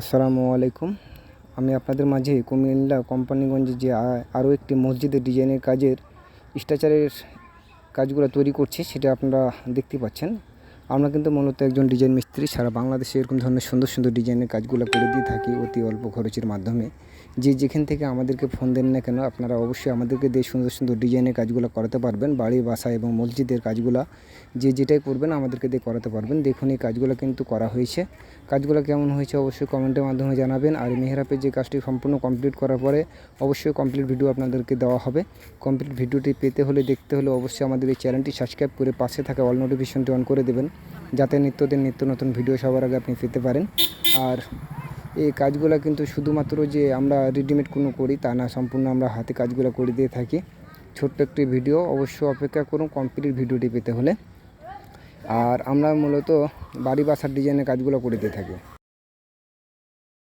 আসসালামু আলাইকুম। আমি আপনাদের মাঝে কুমিল্লা কোম্পানিগঞ্জে যে আরও একটি মসজিদের ডিজাইনের কাজের স্ট্রাকচারের কাজগুলো তৈরি করছি, সেটা আপনারা দেখতে পাচ্ছেন। আমরা কিন্তু মূলত একজন ডিজাইন মিস্ত্রি, সারা বাংলাদেশে এরকম ধরনের সুন্দর সুন্দর ডিজাইনের কাজগুলো করে দিয়ে থাকি অতি অল্প খরচের মাধ্যমে। যে যেখান থেকে আমাদেরকে ফোন দেন না কেন, আপনারা অবশ্যই আমাদেরকে দিয়ে সুন্দর সুন্দর ডিজাইনের কাজগুলো করাতে পারবেন, বাড়ি, বাসা এবং মসজিদের কাজগুলো যে যেটাই করবেন আমাদেরকে দিয়ে করাতে পারবেন। দেখুন এই কাজগুলো কিন্তু করা হয়েছে। কাজগুলো কেমন হয়েছে অবশ্যই কমেন্টের মাধ্যমে জানাবেন। আর মেহরাপের যে কাজটি সম্পূর্ণ কমপ্লিট করার পরে অবশ্যই কমপ্লিট ভিডিও আপনাদেরকে দেওয়া হবে। কমপ্লিট ভিডিওটি পেতে হলে, দেখতে হলে অবশ্যই আমাদের এই চ্যানেলটি সাবস্ক্রাইব করে পাশে থাকা অল নোটিফিকেশনটি অন করে দেবেন। যাতে নিত্যদিন নিত্য নতুন ভিডিও সবার আগে আপনি পেতে পারেন। আর এই কাজগুলো কিন্তু শুধুমাত্র যে আমরা রেডিমেড কোনো করি তা না, সম্পূর্ণ আমরা হাতে কাজগুলো করে দিয়ে থাকি। ছোট্ট একটি ভিডিও অবশ্যই অপেক্ষা করুন কমপ্লিট ভিডিওটি পেতে হলে। আর আমরা মূলত বাড়ি বাসার ডিজাইনের কাজগুলো করে দিয়ে থাকি।